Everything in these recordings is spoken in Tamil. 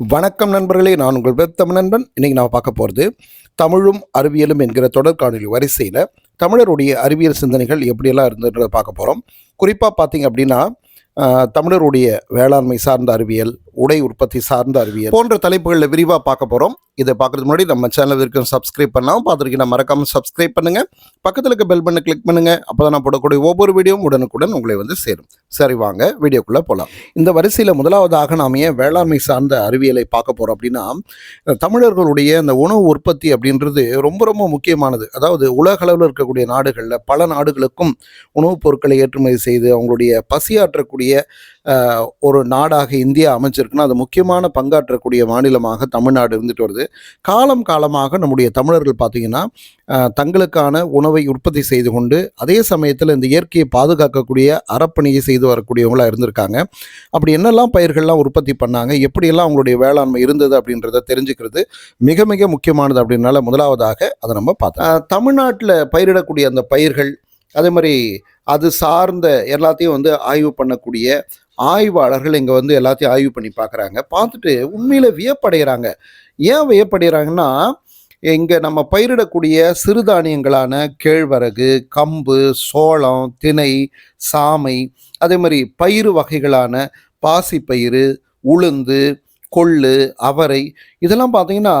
வணக்கம் நண்பர்களே நான் உங்கள் வெப் தமிழ் நண்பன் இன்றைக்கி நான் பார்க்க போகிறது தமிழும் அறிவியலும் என்கிற தொடர்காணொலி வரிசையில் தமிழருடைய அறிவியல் சிந்தனைகள் எப்படியெல்லாம் இருந்ததுன்றதை பார்க்க போகிறோம் குறிப்பாக பார்த்தீங்க அப்படின்னா தமிழருடைய வேளாண்மை சார்ந்த அறிவியல் உடை உற்பத்தி சார்ந்த அறிவியல் போன்ற தலைப்புகளில் விரிவாக பார்க்க போகிறோம் இதை பார்க்குறது முன்னாடி நம்ம சேனல் வரைக்கும் சப்ஸ்கிரைப் பண்ணலாம் பார்த்துருக்கீங்க மறக்காமல் சப்ஸ்கிரைப் பண்ணுங்கள் பக்கத்தில் இருக்க பெல் பண்ண கிளிக் பண்ணுங்கள் அப்போ தான் நான் போடக்கூடிய ஒவ்வொரு வீடியோவும் உடனுக்குடன் உங்களை வந்து சேரும். சரி வாங்க வீடியோக்குள்ளே போகலாம் இந்த வரிசையில் முதலாவதாக நாம் ஏன் வேளாண்மை சார்ந்த அறிவியலை பார்க்க போகிறோம் அப்படின்னா தமிழர்களுடைய அந்த உணவு உற்பத்தி அப்படின்றது ரொம்ப ரொம்ப முக்கியமானது. அதாவது உலக அளவில் இருக்கக்கூடிய நாடுகளில் பல நாடுகளுக்கும் உணவுப் பொருட்களை ஏற்றுமதி செய்து அவங்களுடைய பசியாற்றக்கூடிய ஒரு நாடாக இந்தியா அமைச்சிருக்குன்னா அது முக்கியமான பங்காற்றக்கூடிய மாநிலமாக தமிழ்நாடு இருந்துட்டு வருது. காலம் காலமாக நம்முடைய தமிழர்கள் பார்த்திங்கன்னா தங்களுக்கான உணவை உற்பத்தி செய்து கொண்டு அதே சமயத்தில் இந்த இயற்கையை பாதுகாக்கக்கூடிய அறப்பணியை செய்து வரக்கூடியவங்களாக இருந்திருக்காங்க. அப்படி என்னெல்லாம் பயிர்கள்லாம் உற்பத்தி பண்ணாங்க எப்படியெல்லாம் அவங்களுடைய வேளாண்மை இருந்தது அப்படின்றத தெரிஞ்சுக்கிறது மிக மிக முக்கியமானது அப்படின்னால முதலாவதாக அதை நம்ம பார்த்தோம் தமிழ்நாட்டில் பயிரிடக்கூடிய அந்த பயிர்கள் அதே மாதிரி அது சார்ந்த எல்லாத்தையும் வந்து ஆய்வு பண்ணக்கூடிய ஆய்வாளர்கள் இங்கே வந்து எல்லாத்தையும் ஆய்வு பண்ணி பார்க்குறாங்க பார்த்துட்டு உண்மையில் வியப்படைகிறாங்க ஏன் வியப்படைகிறாங்கன்னா இங்கே நம்ம பயிரிடக்கூடிய சிறுதானியங்களான கேழ்வரகு கம்பு சோளம் தினை சாமை அதே மாதிரி பயிறு வகைகளான பாசிப்பயிறு உளுந்து கொள்ளு அவரை இதெல்லாம் பார்த்தீங்கன்னா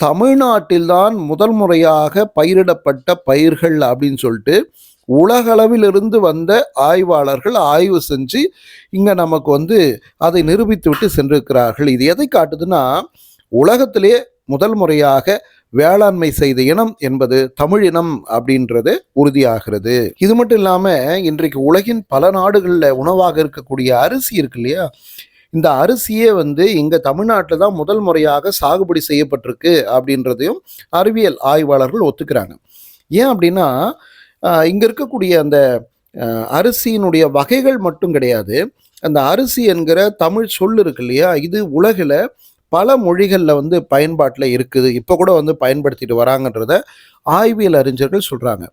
தமிழ்நாட்டில்தான் முதல் முறையாக பயிரிடப்பட்ட பயிர்கள் அப்படின்னு சொல்லிட்டு உலகளவிலிருந்து வந்த ஆய்வாளர்கள் ஆய்வு செஞ்சு இங்கே நமக்கு வந்து அதை நிரூபித்து விட்டு சென்றிருக்கிறார்கள். இது எதை காட்டுதுன்னா உலகத்திலே முதல் முறையாக வேளாண்மை செய்த இனம் என்பது தமிழ் இனம் அப்படின்றது உறுதியாகிறது. இது மட்டும் இல்லாமல் இன்றைக்கு உலகின் பல நாடுகளில் உணவாக இருக்கக்கூடிய அரிசி இருக்கு இல்லையா? இந்த அரிசியே வந்து இங்கே தமிழ்நாட்டில் தான் முதல் முறையாக சாகுபடி செய்யப்பட்டிருக்கு அப்படின்றதையும் அறிவியல் ஆய்வாளர்கள் ஒத்துக்கிறாங்க. ஏன் அப்படின்னா இங்கே இருக்கக்கூடிய அந்த அரிசியினுடைய வகைகள் மட்டும் கிடையாது. அந்த அரிசி என்கிற தமிழ் சொல் இருக்கு இல்லையா? இது உலகில் பல மொழிகளில் வந்து பயன்பாட்டில் இருக்குது. இப்போ கூட வந்து பயன்படுத்திட்டு வராங்கன்றத ஆய்வியல் அறிஞர்கள் சொல்கிறாங்க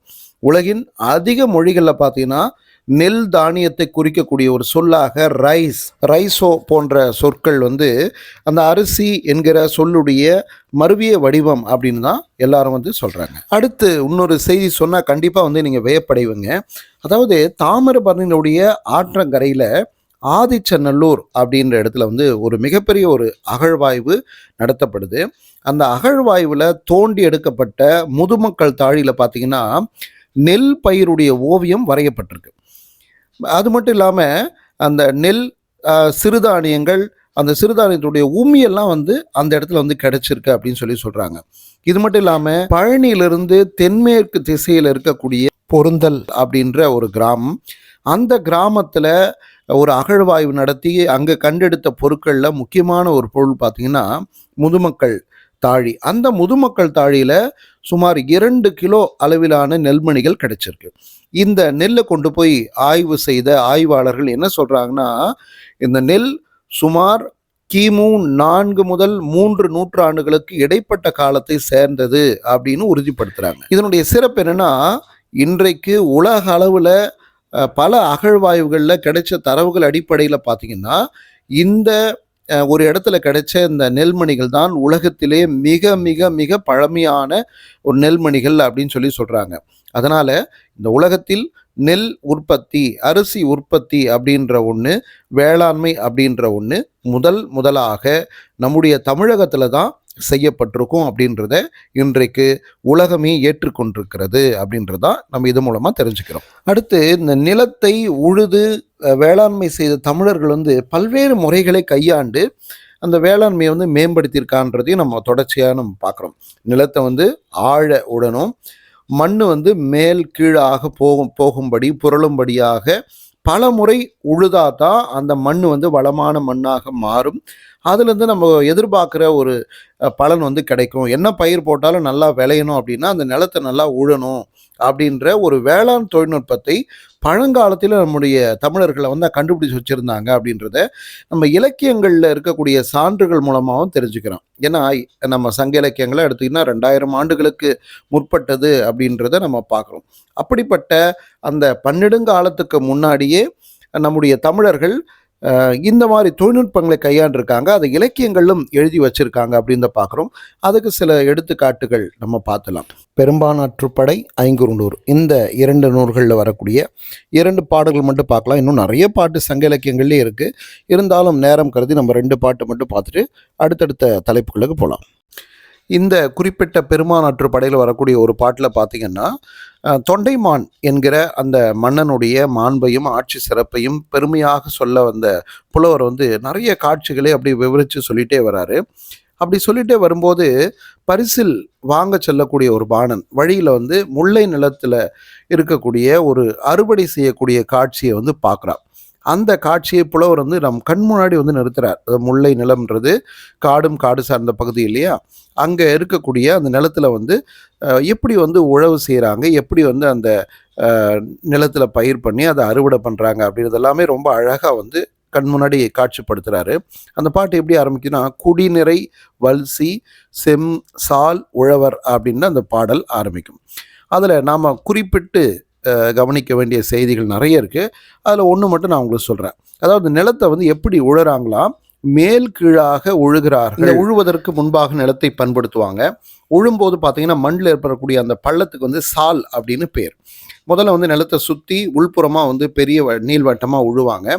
உலகின் அதிக மொழிகளில் பார்த்தீங்கன்னா நெல் தானியத்தை குறிக்கக்கூடிய ஒரு சொல்லாக ரைஸ் ரைஸோ போன்ற சொற்கள் வந்து அந்த அரிசி என்கிற சொல்லுடைய மருவிய வடிவம் அப்படின்னு தான் எல்லாரும் வந்து சொல்கிறாங்க அடுத்து இன்னொரு செய்தி சொன்னால் கண்டிப்பாக வந்து நீங்கள் வியப்படைவீங்க. அதாவது தாமிரபரணியினுடைய ஆற்றங்கரையில் ஆதிச்சநல்லூர் அப்படின்ற இடத்துல வந்து ஒரு மிகப்பெரிய ஒரு அகழ்வாய்வு நடத்தப்படுது. அந்த அகழ்வாய்வில் தோண்டி எடுக்கப்பட்ட முதுமக்கள் தாழியில் பார்த்தீங்கன்னா நெல் பயிருடைய ஓவியம் வரையப்பட்டிருக்கு. அது மட்டும் இல்லாமல் அந்த நெல் சிறுதானியங்கள் அந்த சிறுதானியத்துடைய உமியெல்லாம் வந்து அந்த இடத்துல வந்து கிடைச்சிருக்கு அப்படின்னு சொல்லி சொல்கிறாங்க இது மட்டும் இல்லாமல் பழனியிலிருந்து தென்மேற்கு திசையில் இருக்கக்கூடிய பொருந்தல் அப்படின்ற ஒரு கிராமம். அந்த கிராமத்தில் ஒரு அகழ்வாய்வு நடத்தி அங்கே கண்டெடுத்த பொருட்களில் முக்கியமான ஒரு பொருள் பார்த்திங்கன்னா முதுமக்கள் தாழி. அந்த முதுமக்கள் தாழியில் சுமார் இரண்டு கிலோ அளவிலான நெல்மணிகள் கிடைச்சிருக்கு. இந்த நெல்லை கொண்டு போய் ஆய்வு செய்த ஆய்வாளர்கள் என்ன சொல்கிறாங்கன்னா இந்த நெல் சுமார் கிமு நான்கு முதல் மூன்று நூற்றாண்டுகளுக்கு இடைப்பட்ட காலத்தை சேர்ந்தது அப்படின்னு உறுதிப்படுத்துகிறாங்க இதனுடைய சிறப்பு என்னென்னா இன்றைக்கு உலக அளவில் பல அகழ்வாய்வுகளில் கிடைச்ச தரவுகள் அடிப்படையில் பார்த்தீங்கன்னா இந்த ஒரு இடத்துல கிடைச்ச இந்த நெல்மணிகள் தான் உலகத்திலே மிக மிக மிக பழமையான ஒரு நெல்மணிகள் அப்படின்னு சொல்லி சொல்கிறாங்க அதனால் இந்த உலகத்தில் நெல் உற்பத்தி அரிசி உற்பத்தி அப்படின்ற ஒன்று வேளாண்மை அப்படின்ற ஒன்று முதல் முதலாக நம்முடைய தமிழகத்தில் தான் செய்யப்பட்டிருக்கும் அப்படின்றத இன்றைக்கு உலகமே ஏற்றுக்கொண்டிருக்கிறது அப்படின்றதான் நம்ம இது மூலமாக தெரிஞ்சுக்கிறோம். அடுத்து இந்த நிலத்தை உழுது வேளாண்மை செய்த தமிழர்கள் வந்து பல்வேறு முறைகளை கையாண்டு அந்த வேளாண்மையை வந்து மேம்படுத்தியிருக்கான்றதையும் நம்ம தொடர்ச்சியாக நம்ம பார்க்குறோம். நிலத்தை வந்து ஆழ உடனும் மண் வந்து மேல் கீழாக போகும் போகும்படி புரளும்படியாக பல முறை உழுதா தான் அந்த மண் வந்து வளமான மண்ணாக மாறும். அதுலேருந்து நம்ம எதிர்பார்க்குற ஒரு பலன் வந்து கிடைக்கும். என்ன பயிர் போட்டாலும் நல்லா விளையணும் அப்படின்னா அந்த நிலத்தை நல்லா உழணும் அப்படின்ற ஒரு வேளாண் தொழில்நுட்பத்தை பழங்காலத்தில் நம்முடைய தமிழர்களை வந்து கண்டுபிடிச்சு வச்சுருந்தாங்க அப்படின்றத நம்ம இலக்கியங்களில் இருக்கக்கூடிய சான்றுகள் மூலமாகவும் தெரிஞ்சுக்கிறோம். ஏன்னா நம்ம சங்க இலக்கியங்களை எடுத்திங்கன்னா ரெண்டாயிரம் ஆண்டுகளுக்கு முற்பட்டது அப்படின்றத நம்ம பார்க்குறோம். அப்படிப்பட்ட அந்த பன்னெடுங்காலத்துக்கு முன்னாடியே நம்முடைய தமிழர்கள் இந்த மாதிரி தொழில்நுட்பங்களை கையாண்டிருக்காங்க. அதை இலக்கியங்களும் எழுதி வச்சிருக்காங்க அப்படின்னு பார்க்குறோம். அதுக்கு சில எடுத்துக்காட்டுகள் நம்ம பார்த்தலாம். பெரும்பானாற்றுப்படை ஐங்குறுநூறு இந்த இரண்டு நூல்களில் வரக்கூடிய இரண்டு பாடல்கள் மட்டும் பார்க்கலாம். இன்னும் நிறைய பாட்டு சங்க இலக்கியங்கள்லேயே இருக்குது இருந்தாலும் நேரம் கருதி நம்ம ரெண்டு பாட்டு மட்டும் பார்த்துட்டு அடுத்தடுத்த தலைப்புகளுக்கு போகலாம் இந்த குறிப்பிட்ட பெருமானாற்று படையில் வரக்கூடிய ஒரு பாட்டில் பார்த்தீங்கன்னா தொண்டைமான் என்கிற அந்த மன்னனுடைய மாண்பையும் ஆட்சி சிறப்பையும் பெருமையாக சொல்ல வந்த புலவர் வந்து நிறைய காட்சிகளை அப்படி விவரித்து சொல்லிட்டே வராரு. அப்படி சொல்லிட்டே வரும்போது பரிசில் வாங்க செல்லக்கூடிய ஒரு பாணன் வழியில் வந்து முல்லை நிலத்தில் இருக்கக்கூடிய ஒரு அறுவடை செய்யக்கூடிய காட்சியை வந்து பார்க்குறான் அந்த காட்சியை புலவர் வந்து நம் கண் முன்னாடி வந்து நிறுத்துறார். அது முல்லை நிலம்ன்றது காடும் காடு சார்ந்த பகுதி இல்லையா? அங்கே இருக்கக்கூடிய அந்த நிலத்தில் வந்து எப்படி வந்து உழவு செய்கிறாங்க எப்படி வந்து அந்த நிலத்தில் பயிர் பண்ணி அதை அறுவடை பண்ணுறாங்க அப்படின்றது எல்லாமே ரொம்ப அழகாக வந்து கண் முன்னாடி காட்சிப்படுத்துகிறாரு அந்த பாட்டு எப்படி ஆரம்பிக்குதுன்னா குடிநிறை வல்சி செம் சால் உழவர் அப்படின்னு அந்த பாடல் ஆரம்பிக்கும். அதில் நாம் குறிப்பிட்டு கவனிக்க வேண்டிய செய்திகள் நிறைய இருக்குது அதில் ஒன்று மட்டும் நான் உங்களுக்கு சொல்கிறேன் அதாவது நிலத்தை வந்து எப்படி உழறாங்களாம் மேல் கீழாக உழுகிறார்கள். உழுவதற்கு முன்பாக நிலத்தை பண்படுத்துவாங்க. உழும்போது பார்த்தீங்கன்னா மண்ணில் ஏற்படக்கூடிய அந்த பள்ளத்துக்கு வந்து சால் அப்படின்னு பேர். முதல்ல வந்து நிலத்தை சுற்றி உள்புறமாக வந்து பெரிய வ- நீள்வட்டமாக உழுவாங்க.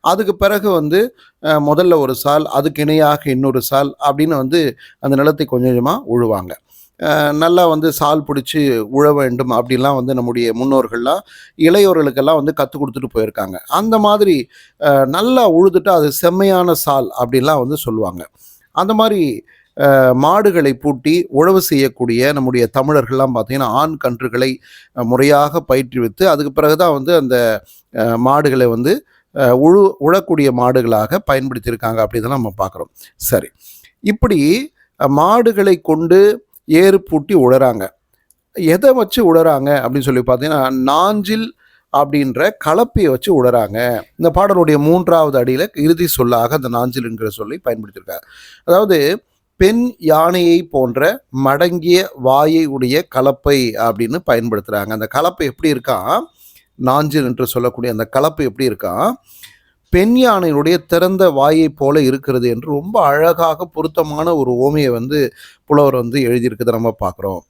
அதுக்கு பிறகு வந்து முதல்ல ஒரு சால் அதுக்கு இணையாக இன்னொரு சால் அப்படின்னு வந்து அந்த நிலத்தை கொஞ்சம் கொஞ்சமாக உழுவாங்க. நல்லா வந்து சால் பிடிச்சி உழ வேண்டும் அப்படிலாம் வந்து நம்முடைய முன்னோர்கள்லாம் இளையோர்களுக்கெல்லாம் வந்து கற்றுக் கொடுத்துட்டு போயிருக்காங்க. அந்த மாதிரி நல்லா உழுதுட்டு அது செம்மையான சால் அப்படிலாம் வந்து சொல்லுவாங்க. அந்த மாதிரி மாடுகளை பூட்டி உழவு செய்யக்கூடிய நம்முடைய தமிழர்கள்லாம் பார்த்திங்கன்னா ஆண் கன்றுகளை முறையாக பயிற்றுவித்து அதுக்கு பிறகு தான் வந்து அந்த மாடுகளை வந்து உழு உழக்கூடிய மாடுகளாக பயன்படுத்தியிருக்காங்க அப்படி தான் நம்ம பார்க்குறோம். சரி. இப்படி மாடுகளை கொண்டு ஏறு பூட்டி உழறாங்க. எதை வச்சு உழறாங்க அப்படின்னு சொல்லி பார்த்தீங்கன்னா நாஞ்சில் அப்படின்ற கலப்பையை வச்சு உழறாங்க. இந்த பாடலுடைய மூன்றாவது அடியில் இறுதி சொல்லாக அந்த நாஞ்சில் என்கிற சொல்லி பயன்படுத்தியிருக்காங்க அதாவது பெண் யானையை போன்ற மடங்கிய வாயை உடைய கலப்பை அப்படின்னு பயன்படுத்துகிறாங்க அந்த கலப்பை எப்படி இருக்கான் நாஞ்சில் என்று சொல்லக்கூடிய அந்த கலப்பை எப்படி இருக்கான் பெண் யானையினுடைய திறந்த வாயை போல இருக்கிறது என்று ரொம்ப அழகாக பொருத்தமான ஒரு ஓமையை வந்து புலவர் வந்து எழுதியிருக்கிறத நம்ம பார்க்குறோம்.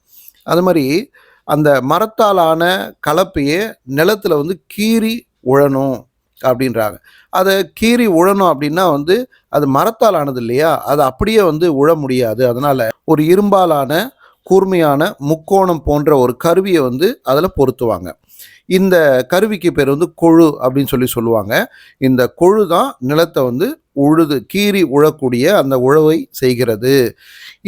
அது மாதிரி அந்த மரத்தாலான கலப்பையே நிலத்தில் வந்து கீறி உழணும் அப்படின்றாங்க. அதை கீறி உழணும் அப்படின்னா வந்து அது மரத்தால் ஆனது இல்லையா? அது அப்படியே வந்து உழ முடியாது. அதனால் ஒரு இரும்பாலான கூர்மையான முக்கோணம் போன்ற ஒரு கருவியை வந்து அதில் பொருத்துவாங்க. இந்த கருவிக்கு பேர் வந்து கொழு அப்படின்னு சொல்லி சொல்லுவாங்க. இந்த கொழு தான் நிலத்தை வந்து உழுது கீறி உழக்கூடிய அந்த உழவை செய்கிறது.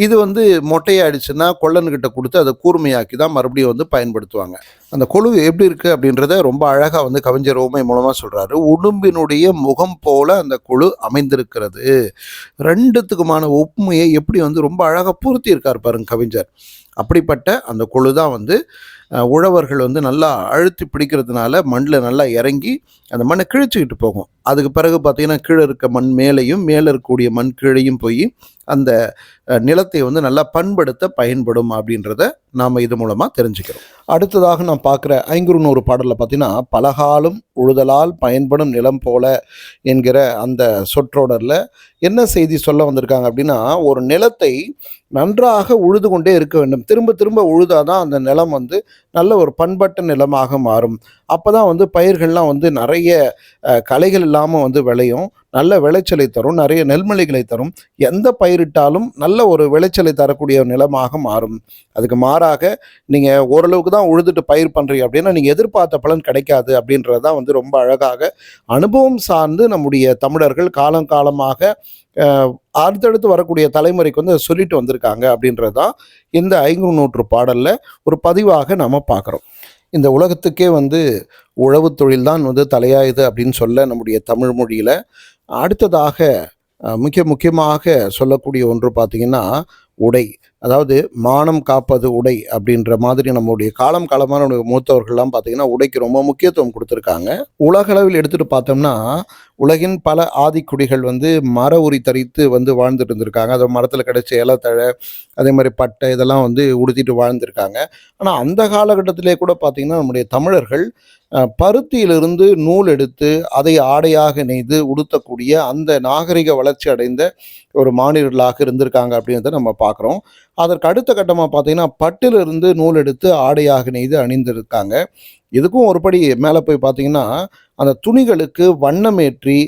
இது வந்து மொட்டையாயிடுச்சுன்னா கொள்ளன்கிட்ட கொடுத்து அதை கூர்மையாக்கி தான் மறுபடியும் வந்து பயன்படுத்துவாங்க. அந்த கொழு எப்படி இருக்குது அப்படின்றத ரொம்ப அழகாக வந்து கவிஞர் ஓமை மூலமாக சொல்கிறாரு உடும்பினுடைய முகம் போல அந்த கொழு அமைந்திருக்கிறது. ரெண்டுத்துக்குமான ஒப்புமையை எப்படி வந்து ரொம்ப அழகாக பொருத்தி இருக்கார் பாருங்க கவிஞர். அப்படிப்பட்ட அந்த கொழு தான் வந்து உழவர்கள் வந்து நல்லா அழுத்தி பிடிக்கிறதுனால மண்ணில் நல்லா இறங்கி அந்த மண்ணை கிழிச்சிக்கிட்டு போகும். அதுக்கு பிறகு பார்த்தீங்கன்னா கீழே இருக்க மண் மேலேயும் மேலே இருக்கக்கூடிய மண் கீழையும் போய் அந்த நிலத்தை வந்து நல்லா பண்படுத்த பயன்படும் அப்படின்றத நாம் இது மூலமாக தெரிஞ்சுக்கிறோம். அடுத்ததாக நான் பார்க்குற ஐங்குறுநூறு பாடலில் பார்த்தீங்கன்னா பலகாலும் உழுதலால் பயன்படும் நிலம் போல என்கிற அந்த சொற்றொடரில் என்ன செய்தி சொல்ல வந்திருக்காங்க அப்படின்னா ஒரு நிலத்தை நன்றாக உழுது கொண்டே இருக்க வேண்டும். திரும்ப திரும்ப உழுதாதான் அந்த நிலம் வந்து நல்ல ஒரு பண்பட்ட நிலமாக மாறும். அப்போ தான் வந்து பயிர்கள்லாம் வந்து நிறைய களைகள் இல்லாமல் வந்து விளையும். நல்ல விளைச்சலை தரும் நிறைய நெல்மணிகளை தரும். எந்த பயிரிட்டாலும் நல்ல ஒரு விளைச்சலை தரக்கூடிய நிலமாக மாறும். அதுக்கு மாறாக நீங்கள் ஓரளவுக்கு தான் உழுதுட்டு பயிர் பண்ணுறீங்க அப்படின்னா நீங்கள் எதிர்பார்த்த பலன் கிடைக்காது அப்படின்றது தான் வந்து ரொம்ப அழகாக அனுபவம் சார்ந்து நம்முடைய தமிழர்கள் காலம் காலமாக அடுத்தடுத்து வரக்கூடிய தலைமுறைக்கு வந்து சொல்லிட்டு வந்திருக்காங்க அப்படின்றது தான் இந்த ஐநூறு நூற்று பாடலில் ஒரு பதிவாக நம்ம பார்க்குறோம். இந்த உலகத்துக்கே வந்து உழவு தொழில் தான் வந்து தலையாயுது அப்படின்னு சொல்ல நம்முடைய தமிழ் மொழியில் அடுத்ததாக மிக முக்கியமாக சொல்லக்கூடிய ஒன்று பார்த்தீங்கன்னா உடை. அதாவது மானம் காப்பது உடை அப்படின்ற மாதிரி நம்முடைய காலம் காலமான மூத்தவர்கள்லாம் பார்த்தீங்கன்னா உடைக்கு ரொம்ப முக்கியத்துவம் கொடுத்துருக்காங்க. உலகளவில் எடுத்துகிட்டு பார்த்தோம்னா உலகின் பல ஆதிக்குடிகள் வந்து மர உரி தரித்து வந்து வாழ்ந்துட்டு இருந்திருக்காங்க. அது மரத்தில் கிடைச்ச இலத்தழை அதே மாதிரி பட்டை இதெல்லாம் வந்து உடுத்திட்டு வாழ்ந்திருக்காங்க. ஆனால் அந்த காலகட்டத்திலே கூட பார்த்திங்கன்னா நம்முடைய தமிழர்கள் பருத்தியிலிருந்து நூல் எடுத்து அதை ஆடையாக நெய்து உடுத்தக்கூடிய அந்த நாகரிக வளர்ச்சி அடைந்த ஒரு மாநிலர்களாக இருந்திருக்காங்க அப்படின்றத நம்ம பார்க்குறோம். அதற்கு அடுத்த கட்டமாக பார்த்தீங்கன்னா பட்டிலிருந்து நூல் எடுத்து ஆடையாக நெய்து அணிந்திருக்காங்க. இதுக்கும் ஒருபடி மேலே போய் பார்த்தீங்கன்னா அந்த துணிகளுக்கு வண்ணமேற்றி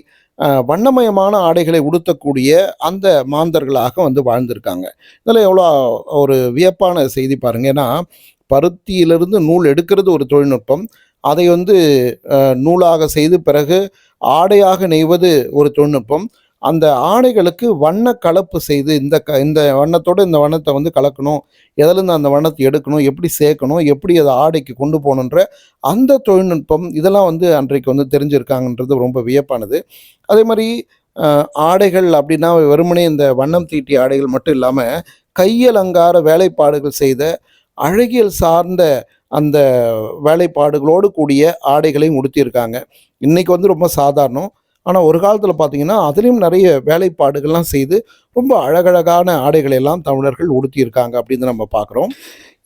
வண்ணமயமான ஆடைகளை உடுத்தக்கூடிய அந்த மாந்தர்களாக வந்து வாழ்ந்திருக்காங்க. இதில் எவ்வளோ ஒரு வியப்பான செய்தி பாருங்க. ஏன்னா பருத்தியிலிருந்து நூல் எடுக்கிறது ஒரு தொழில்நுட்பம். அதை வந்து நூலாக செய்து பிறகு ஆடையாக நெய்வது ஒரு தொழில்நுட்பம். அந்த ஆடைகளுக்கு வண்ண கலப்பு செய்து இந்த க இந்த வண்ணத்தோடு இந்த வண்ணத்தை வந்து கலக்கணும் எதுலேருந்து அந்த வண்ணத்தை எடுக்கணும் எப்படி சேர்க்கணும் எப்படி அதை ஆடைக்கு கொண்டு போகணுன்ற அந்த தொழில்நுட்பம் இதெல்லாம் வந்து அன்றைக்கு வந்து தெரிஞ்சிருக்காங்கன்றது ரொம்ப வியப்பானது. அதே மாதிரி ஆடைகள் அப்படின்னா வெறுமனே இந்த வண்ணம் தீட்டிய ஆடைகள் மட்டும் இல்லாமல் கையலங்கார வேலைப்பாடுகள் செய்த அழகியல் சார்ந்த அந்த வேலைப்பாடுகளோடு கூடிய ஆடைகளையும் உடுத்தியிருக்காங்க. இன்றைக்கி வந்து ரொம்ப சாதாரணம். ஆனால் ஒரு காலத்தில் பார்த்தீங்கன்னா அதுலேயும் நிறைய வேலைப்பாடுகள்லாம் செய்து ரொம்ப அழகழகான ஆடைகளை எல்லாம் தமிழர்கள் உடுத்தியிருக்காங்க அப்படின்னு நம்ம பார்க்குறோம்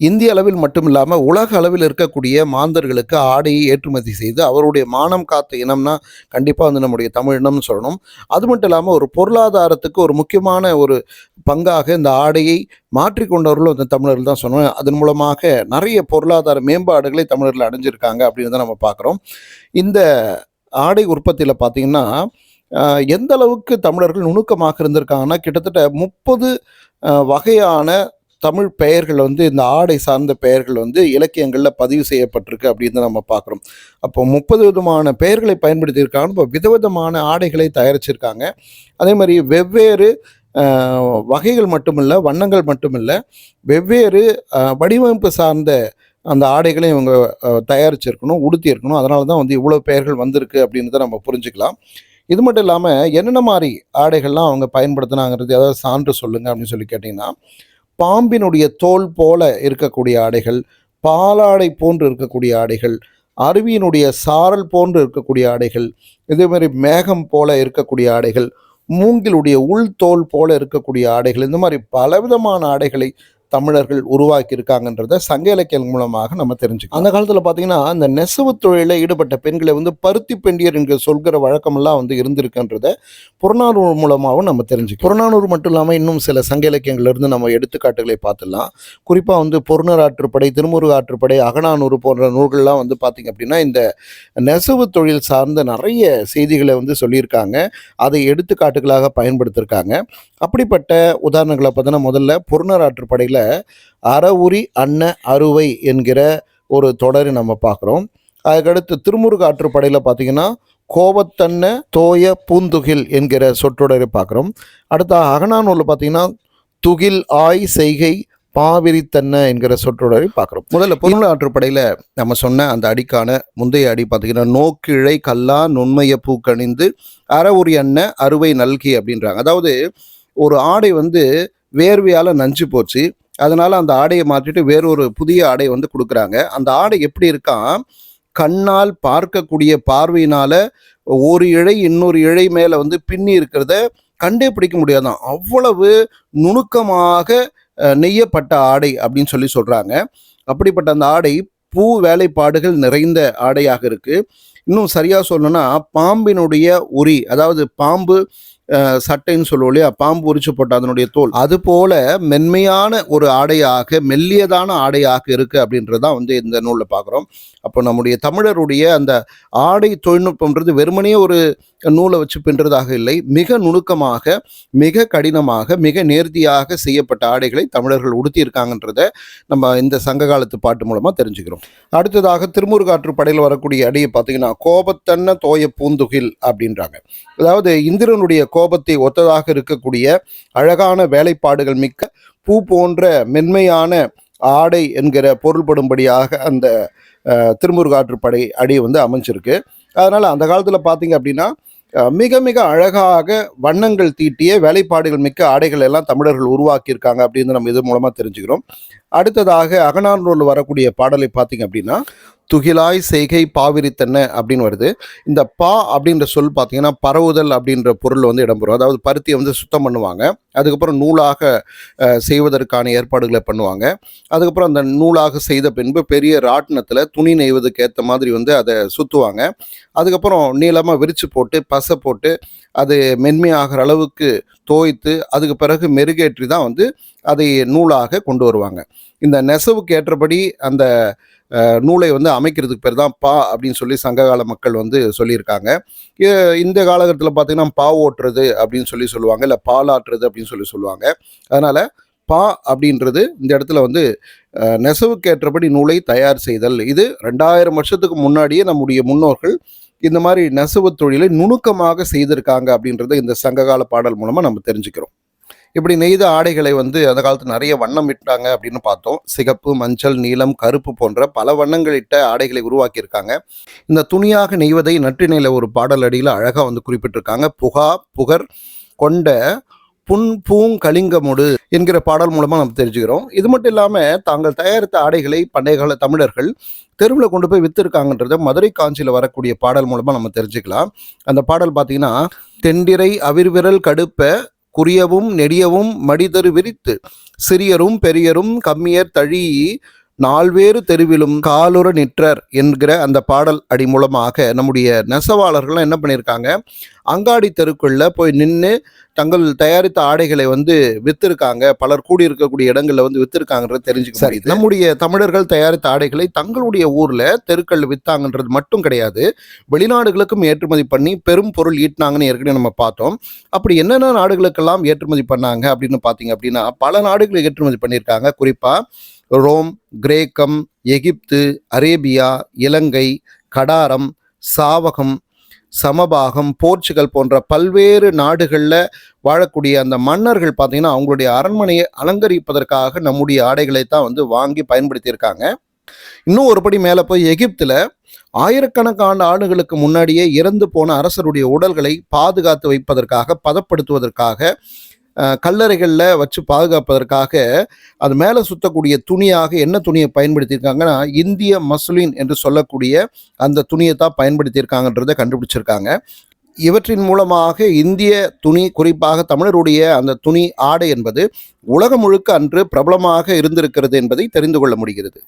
இந்திய அளவில் மட்டும் இல்லாமல் உலக அளவில் இருக்கக்கூடிய மாந்தர்களுக்கு ஆடையை ஏற்றுமதி செய்து அவருடைய மானம் காத்த இனம்னா கண்டிப்பாக வந்து நம்முடைய தமிழ் இனம்னு சொல்லணும். அது மட்டும் இல்லாமல் ஒரு பொருளாதாரத்துக்கு ஒரு முக்கியமான ஒரு பங்காக இந்த ஆடையை மாற்றிக்கொண்டவர்களும் இந்த தமிழர்கள் தான் சொன்னோம் அதன் மூலமாக நிறைய பொருளாதார மேம்பாடுகளை தமிழர்கள் அடைஞ்சிருக்காங்க அப்படின்னு தான் நம்ம பார்க்குறோம் இந்த ஆடை உற்பத்தியில் பார்த்தீங்கன்னா எந்த அளவுக்கு தமிழர்கள் நுணுக்கமாக இருந்திருக்காங்கன்னா கிட்டத்தட்ட முப்பது வகையான தமிழ் பெயர்கள் வந்து இந்த ஆடை சார்ந்த பெயர்கள் வந்து இலக்கியங்களில் பதிவு செய்யப்பட்டிருக்கு அப்படின்னு நம்ம பார்க்குறோம் அப்போ முப்பது விதமான பெயர்களை பயன்படுத்தியிருக்காங்க. இப்போ விதவிதமான ஆடைகளை தயாரிச்சிருக்காங்க. அதே மாதிரி வெவ்வேறு வகைகள் மட்டுமில்லை வண்ணங்கள் மட்டுமில்லை வெவ்வேறு வடிவமைப்பு சார்ந்த அந்த ஆடைகளையும் இவங்க தயாரிச்சிருக்கணும் உடுத்தியிருக்கணும். அதனால தான் வந்து இவ்வளோ பெயர்கள் வந்திருக்கு அப்படின்றத நம்ம புரிஞ்சுக்கலாம். இது மட்டும் இல்லாமல் என்னென்ன மாதிரி ஆடைகள்லாம் அவங்க பயன்படுத்தினாங்கிறது ஏதாவது சான்று சொல்லுங்க அப்படின்னு சொல்லி கேட்டிங்கன்னா பாம்பினுடைய தோல் போல இருக்கக்கூடிய ஆடைகள் பாலாடை போன்று இருக்கக்கூடிய ஆடைகள் அருவியினுடைய சாரல் போன்று இருக்கக்கூடிய ஆடைகள் இதே மாதிரி மேகம் போல இருக்கக்கூடிய ஆடைகள் மூங்கிலுடைய உள் தோல் போல இருக்கக்கூடிய ஆடைகள் இந்த மாதிரி பலவிதமான ஆடைகளை தமிழர்கள் உருவாக்கி இருக்காங்கன்றத சங்க இலக்கியம் மூலமாக நம்ம தெரிஞ்சுக்கலாம். அந்த காலத்தில் பார்த்தீங்கன்னா அந்த நெசவு தொழிலில் ஈடுபட்ட பெண்களை வந்து பருத்தி பெண்டியர் என்று சொல்கிற வழக்கமெல்லாம் வந்து இருந்திருக்குன்றத புறநானூறு மூலமாகவும் நம்ம தெரிஞ்சுக்கலாம். புறநானூறு மட்டும் இல்லாமல் இன்னும் சில சங்க இலக்கியங்கள்லேருந்து நம்ம எடுத்துக்காட்டுகளை பார்த்துடலாம். குறிப்பாக வந்து பொருணர் ஆற்றுப்படை திருமுருக ஆற்றுப்படை அகநானூறு போன்ற நூல்கள்லாம் வந்து பார்த்திங்க அப்படின்னா இந்த நெசவு தொழில் சார்ந்த நிறைய செய்திகளை வந்து சொல்லியிருக்காங்க. அதை எடுத்துக்காட்டுகளாக பயன்படுத்தியிருக்காங்க. அப்படிப்பட்ட உதாரணங்களை பார்த்தோன்னா முதல்ல பொருணர் ஆற்றுப்படையில் அறவுரி அன்ன அறுவை என்கிற ஒரு தொடரை நம்ம பார்க்குறோம். அதுக்கடுத்து திருமுருக ஆற்றுப்படையில் பார்த்தீங்கன்னா கோபத்தன்ன தோய பூந்துகில் என்கிற சொற்றொடரை பார்க்குறோம். அடுத்த அகநானூரில் பார்த்தீங்கன்னா துகில் ஆய் செய்கை பாவிரித்தன்ன என்கிற சொற்றொடரை பார்க்குறோம். முதல்ல பொருள் ஆற்றுப்படையில் நம்ம சொன்ன அந்த அடிக்கான முந்தைய அடி பார்த்தீங்கன்னா நோக்கிழை கல்லா நுண்மைய பூக்கணிந்து அறவுரி அன்ன அறுவை நல்கி அப்படின்றாங்க. அதாவது ஒரு ஆடை வந்து வேர்வையால் நஞ்சு போச்சு. அதனால அந்த ஆடையை மாற்றிட்டு வேறொரு புதிய ஆடை வந்து கொடுக்குறாங்க. அந்த ஆடை எப்படி இருக்கான் கண்ணால் பார்க்கக்கூடிய பார்வையினால ஒரு இழை இன்னொரு இழை மேலே வந்து பின்னி இருக்கிறத கண்டே பிடிக்க முடியாதான். அவ்வளவு நுணுக்கமாக நெய்யப்பட்ட ஆடை அப்படின்னு சொல்லி சொல்றாங்க. அப்படிப்பட்ட அந்த ஆடை பூ வேலைப்பாடுகள் நிறைந்த ஆடையாக இருக்கு. இன்னும் சரியா சொல்லணும்னா பாம்பினுடைய உரி அதாவது பாம்பு சட்டைன்னு சொல்லுவோம் இல்லையா? பாம்பு உரிச்சு போட்ட அதனுடைய தோல். அது போல மென்மையான ஒரு ஆடையாக மெல்லியதான ஆடையாக இருக்கு அப்படின்றதான் வந்து இந்த நூலில் பார்க்குறோம். அப்போ நம்முடைய தமிழருடைய அந்த ஆடை தொழில்நுட்பம்ன்றது வெறுமனே ஒரு நூலை வச்சு பின்றதாக இல்லை. மிக நுணுக்கமாக மிக கடினமாக மிக நேர்த்தியாக செய்யப்பட்ட ஆடைகளை தமிழர்கள் உடுத்தியிருக்காங்கன்றத நம்ம இந்த சங்க காலத்து பாட்டு மூலமாக தெரிஞ்சுக்கிறோம். அடுத்ததாக திருமுருகாற்று படையில் வரக்கூடிய அடியை பார்த்தீங்கன்னா கோபத்தன்ன தோய பூந்துகில் அப்படின்றாங்க. அதாவது இந்திரனுடைய கோபத்தை ஒத்ததாக இருக்கக்கூடிய அழகான வேலைப்பாடுகள் மிக்க பூ போன்ற மென்மையான ஆடை என்கிற பொருள்படும்படியாக அந்த திருமுருகாற்று திருமுருகாற்றுப்படை அடி வந்து அமைஞ்சிருக்கு. அதனால் அந்த காலத்தில் பார்த்தீங்க அப்படின்னா மிக மிக அழகாக வண்ணங்கள் தீட்டிய வேலைப்பாடுகள் மிக்க ஆடைகள் எல்லாம் தமிழர்கள் உருவாக்கியிருக்காங்க அப்படின்னு நம்ம இது மூலமாக தெரிஞ்சுக்கிறோம். அடுத்ததாக அகனானூரில் வரக்கூடிய பாடலை பார்த்தீங்க அப்படின்னா துகிலாய் செய்கை பாவிரித்தன்ன அப்படின்னு வருது. இந்த பா அப்படின்ற சொல் பார்த்தீங்கன்னா பரவுதல் அப்படின்ற பொருள் வந்து இடம்பெறும். அதாவது பருத்தியை வந்து சுத்தம் பண்ணுவாங்க. அதுக்கப்புறம் நூலாக செய்வதற்கான ஏற்பாடுகளை பண்ணுவாங்க. அதுக்கப்புறம் அந்த நூலாக செய்த பின்பு பெரிய ராட்டினத்தில் துணி நெய்வதுக்கு ஏற்ற மாதிரி வந்து அதை சுற்றுவாங்க அதுக்கப்புறம் நீளமாக விரித்து போட்டு பசை போட்டு அது மென்மையாகிற அளவுக்கு தோய்த்து அதுக்கு பிறகு மெருகேற்றி தான் வந்து அதை நூலாக கொண்டு வருவாங்க. இந்த நெசவுக்கு ஏற்றபடி அந்த நூலை வந்து அமைக்கிறதுக்கு பேர் தான் பா அப்படின்னு சொல்லி சங்ககால மக்கள் வந்து சொல்லியிருக்காங்க. இந்த காலகட்டத்தில் பார்த்தீங்கன்னா பா ஓட்டுறது அப்படின்னு சொல்லி சொல்லுவாங்க. இல்லை பாலாட்டுறது அப்படின்னு சொல்லி சொல்லுவாங்க. அதனால் பா அப்படின்றது இந்த இடத்துல வந்து நெசவுக்கேற்றபடி நூலை தயார் செய்தல். இது ரெண்டாயிரம் வருஷத்துக்கு முன்னாடியே நம்முடைய முன்னோர்கள் இந்த மாதிரி நெசவு தொழிலை நுணுக்கமாக செய்திருக்காங்க அப்படின்றத இந்த சங்ககால பாடல் மூலமாக நம்ம தெரிஞ்சுக்கிறோம். இப்படி நெய்த ஆடைகளை வந்து அந்த காலத்தில் நிறைய வண்ணம் இட்டாங்க அப்படின்னு பார்த்தோம். சிகப்பு மஞ்சள் நீலம் கருப்பு போன்ற பல வண்ணங்களிட்ட ஆடைகளை உருவாக்கியிருக்காங்க. இந்த துணியாக நெய்வதை நற்றிணையில் ஒரு பாடல் அடியில் அழகாக வந்து குறிப்பிட்டிருக்காங்க. புகா புகர் கொண்ட புன் பூங் கலிங்கமுடு என்கிற பாடல் மூலமாக நம்ம தெரிஞ்சுக்கிறோம். இது மட்டும் இல்லாமல் தாங்கள் தயாரித்த ஆடைகளை பண்டைய கால தமிழர்கள் தெருவில் கொண்டு போய் விற்றுருக்காங்கன்றத மதுரை காஞ்சியில் வரக்கூடிய பாடல் மூலமாக நம்ம தெரிஞ்சுக்கலாம். அந்த பாடல் பார்த்தீங்கன்னா தெண்டிரை அவிர்விரல் கடுப்ப குறியவும் நெடியவும் மடிதரு விரித்து சிறியரும் பெரியரும் கம்மியர் தழி நால்வேறு தெருவிலும் காலுற நிற்றர் என்கிற அந்த பாடல் அடி மூலமாக நம்முடைய நெசவாளர்கள்லாம் என்ன பண்ணியிருக்காங்க அங்காடி தெருக்குள்ள போய் நின்று தங்கள் தயாரித்த ஆடைகளை வந்து வித்திருக்காங்க. பலர் கூடியிருக்கக்கூடிய இடங்கள்ல வந்து வித்திருக்காங்கன்றது தெரிஞ்சுக்க சரி, முடியுது. நம்முடைய தமிழர்கள் தயாரித்த ஆடைகளை தங்களுடைய ஊர்ல தெருக்கள் வித்தாங்கன்றது மட்டும் கிடையாது. வெளிநாடுகளுக்கும் ஏற்றுமதி பண்ணி பெரும் பொருள் ஈட்டினாங்கன்னு ஏற்கனவே நம்ம பார்த்தோம். அப்படி என்னென்ன நாடுகளுக்கெல்லாம் ஏற்றுமதி பண்ணாங்க அப்படின்னு பார்த்தீங்க அப்படின்னா பல நாடுகளுக்கு ஏற்றுமதி பண்ணியிருக்காங்க. குறிப்பா ரோம் கிரேக்கம் எகிப்து அரேபியா இலங்கை கடாரம் சாவகம் சமபாகம் போர்ச்சுகல் போன்ற பல்வேறு நாடுகளில் வாழக்கூடிய அந்த மன்னர்கள் பார்த்தீங்கன்னா அவங்களுடைய அரண்மனையை அலங்கரிப்பதற்காக நம்முடைய ஆடைகளை தான் வந்து வாங்கி பயன்படுத்தியிருக்காங்க. இன்னும் ஒருபடி மேலே போய் எகிப்தில் ஆயிரக்கணக்கான ஆண்டுகளுக்கு முன்னாடியே இறந்து போன அரசருடைய உடல்களை பாதுகாத்து வைப்பதற்காக பதப்படுத்துவதற்காக கல்லறைகளில் வச்சு பாதுகாப்பதற்காக அது மேலே சுற்றக்கூடிய துணியாக என்ன துணியை பயன்படுத்தியிருக்காங்கன்னா இந்திய மசுலின் என்று சொல்லக்கூடிய அந்த துணியை தான் பயன்படுத்தியிருக்காங்கன்றதை கண்டுபிடிச்சிருக்காங்க. இவற்றின் மூலமாக இந்திய துணி குறிப்பாக தமிழருடைய அந்த துணி ஆடை என்பது உலகம் முழுக்க அன்று பிரபலமாக இருந்திருக்கிறது என்பதை தெரிந்து கொள்ள முடிகிறது.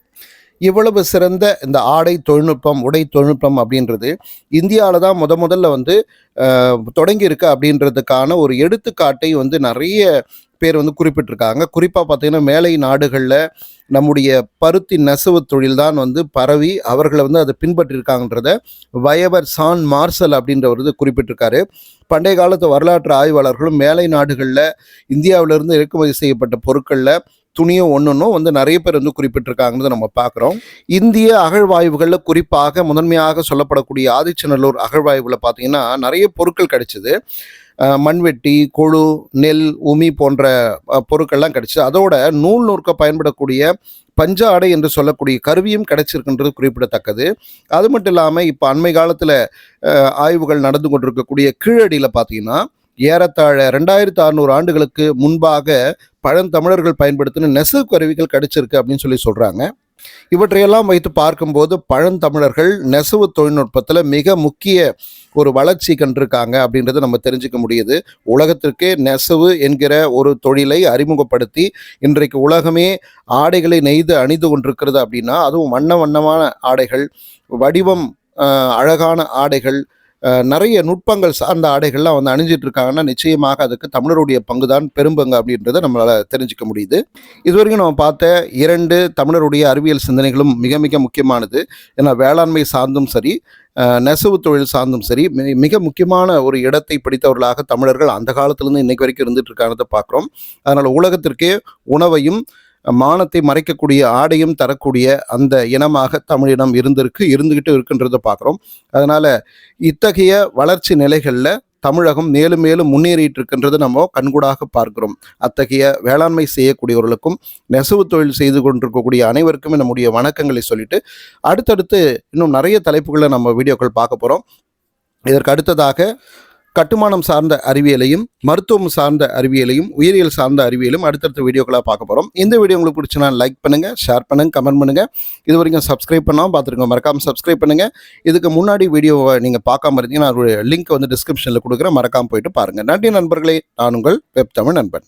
இவ்வளவு சிறந்த இந்த ஆடை தொழில்நுட்பம் உடை தொழில்நுட்பம் அப்படின்றது இந்தியாவில் தான் முத முதல்ல வந்து தொடங்கியிருக்கு அப்படின்றதுக்கான ஒரு எடுத்துக்காட்டை வந்து நிறைய பேர் வந்து குறிப்பிட்டிருக்காங்க. குறிப்பாக பார்த்தீங்கன்னா மேலை நாடுகளில் நம்முடைய பருத்தி நெசவு தொழில் தான் வந்து பரவி அவர்களை வந்து அதை பின்பற்றிருக்காங்கன்றத வயவர் சான் மார்சல் அப்படின்றவர் வந்து குறிப்பிட்டிருக்காரு. பண்டைய காலத்து வரலாற்று ஆய்வாளர்களும் மேலை நாடுகளில் இந்தியாவிலிருந்து இறக்குமதி செய்யப்பட்ட பொருட்களில் துணியும் ஒன்றுன்னும் வந்து நிறைய பேர் வந்து குறிப்பிட்டிருக்காங்கன்னு நம்ம பார்க்குறோம். இந்திய அகழ்வாய்வுகளில் குறிப்பாக முதன்மையாக சொல்லப்படக்கூடிய ஆதிச்சநல்லூர் அகழ்வாய்வில் பார்த்தீங்கன்னா நிறைய பொருட்கள் கிடைச்சிது. மண்வெட்டி கொழு நெல் உமி போன்ற பொருட்கள்லாம் கிடைச்சிது. அதோட நூல் நூற்க பயன்படக்கூடிய பஞ்ச ஆடை என்று சொல்லக்கூடிய கருவியும் கிடைச்சிருக்குன்றது குறிப்பிடத்தக்கது. அது மட்டும் இல்லாமல் இப்போ அண்மை காலத்தில் ஆய்வுகள் நடந்து கொண்டிருக்கக்கூடிய கீழடியில் பார்த்தீங்கன்னா ஏறத்தாழ ரெண்டாயிரத்து அறுநூறு ஆண்டுகளுக்கு முன்பாக பழந்தமிழர்கள் பயன்படுத்தின நெசவு கருவிகள் கிடைச்சிருக்கு அப்படின்னு சொல்லி சொல்கிறாங்க இவற்றையெல்லாம் வைத்து பார்க்கும்போது பழந்தமிழர்கள் நெசவு தொழில்நுட்பத்தில் மிக முக்கிய ஒரு வளர்ச்சி கண்டிருக்காங்க அப்படின்றத நம்ம தெரிஞ்சுக்க முடியுது. உலகத்திற்கே நெசவு என்கிற ஒரு தொழிலை அறிமுகப்படுத்தி இன்றைக்கு உலகமே ஆடைகளை நெய்து அணிந்து கொண்டிருக்கிறது அப்படின்னா அதுவும் வண்ண வண்ணமான ஆடைகள் வடிவம் அழகான ஆடைகள் நிறைய நுட்பங்கள் சார்ந்த ஆடைகள்லாம் வந்து அணிஞ்சிட்டு இருக்காங்கன்னா நிச்சயமாக அதுக்கு தமிழருடைய பங்கு தான் பெரும்பங்கு அப்படின்றத நம்மளால் தெரிஞ்சுக்க முடியுது. இதுவரைக்கும் நம்ம பார்த்த இரண்டு தமிழருடைய அறிவியல் சிந்தனைகளும் மிக மிக முக்கியமானது. ஏன்னா வேளாண்மை சார்ந்தும் சரி நெசவு தொழில் சார்ந்தும் சரி மிக முக்கியமான ஒரு இடத்தை பிடித்தவர்களாக தமிழர்கள் அந்த காலத்திலிருந்து இன்னைக்கு வரைக்கும் இருந்துட்டு இருக்காங்கிறத பார்க்குறோம். அதனால் உலகத்திற்கே உணவையும் மானத்தை மறைக்கக்கூடிய ஆடையும் தரக்கூடிய அந்த இனமாக தமிழினம் இருந்திருக்கு இருந்துகிட்டு இருக்குன்றத பார்க்குறோம். அதனால் இத்தகைய வளர்ச்சி நிலைகளில் தமிழகம் மேலும் மேலும் முன்னேறிட்டு இருக்கின்றது நம்ம கண்கூடாக பார்க்கிறோம். அத்தகைய வேளாண்மை செய்யக்கூடியவர்களுக்கும் நெசவு தொழில் செய்து கொண்டிருக்கக்கூடிய அனைவருக்குமே நம்முடைய வணக்கங்களை சொல்லிட்டு அடுத்தடுத்து இன்னும் நிறைய தலைப்புகளை நம்ம வீடியோக்கள் பார்க்க போகிறோம் இதற்கு அடுத்ததாக கட்டுமானம் சார்ந்த அறிவியலையும் மருத்துவம் சார்ந்த அறிவியலையும் உயிரியல் சார்ந்த அறிவியலும் அடுத்தடுத்த வீடியோக்களாக பார்க்க போகிறோம் இந்த வீடியோ உங்களுக்கு பிடிச்சுன்னா லைக் பண்ணுங்கள் ஷேர் பண்ணுங்கள் கமெண்ட் பண்ணுங்கள் இது வரைக்கும் சப்ஸ்கிரைப் பண்ணாமல் பார்த்துருங்க மறக்காமல் சப்ஸ்கிரைப் பண்ணுங்கள் இதுக்கு முன்னாடி வீடியோவை நீங்கள் பார்க்காம இருந்தீங்கன்னா நான் லிங்க் வந்து டிஸ்கிரிப்ஷனில் கொடுக்குறேன். மறக்காமல் போயிட்டு பாருங்கள் நன்றி நண்பர்களே நான் உங்கள் வெப் தமிழ் நண்பன்.